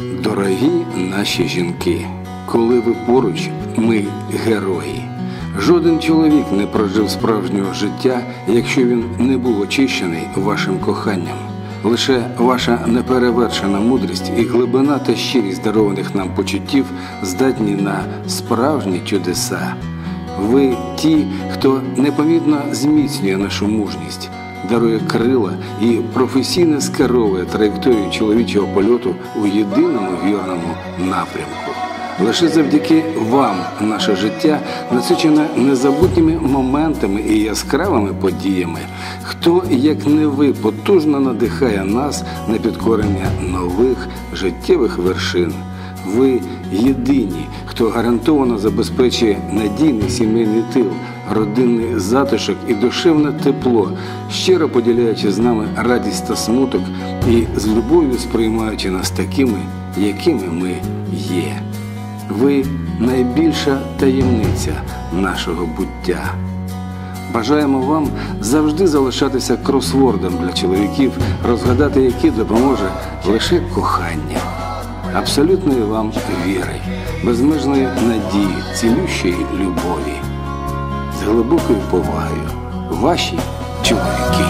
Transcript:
Дорогі наші жінки, коли ви поруч, ми герої. Жоден чоловік не прожив справжнього життя, якщо він не був очищений вашим коханням. Лише ваша неперевершена мудрість і глибина та щирість дарованих нам почуттів здатні на справжні чудеса. Ви ті, хто непомітно зміцнює нашу мужність, дарує крила і професійно скеровує траєкторію чоловічого польоту у єдиному вірному напрямку. Лише завдяки вам наше життя насичене незабутніми моментами і яскравими подіями. Хто, як не ви, потужно надихає нас на підкорення нових життєвих вершин. Ви єдині, хто гарантовано забезпечує надійний сімейний тил, родинний затишок і душевне тепло, щиро поділяючи з нами радість та смуток і з любов'ю сприймаючи нас такими, якими ми є. Ви найбільша таємниця нашого буття. Бажаємо вам завжди залишатися кросвордом для чоловіків, розгадати які допоможе лише кохання, абсолютної вам віри, безмежної надії, цілющої любові, з глибокою повагою. Ваші чоловіки.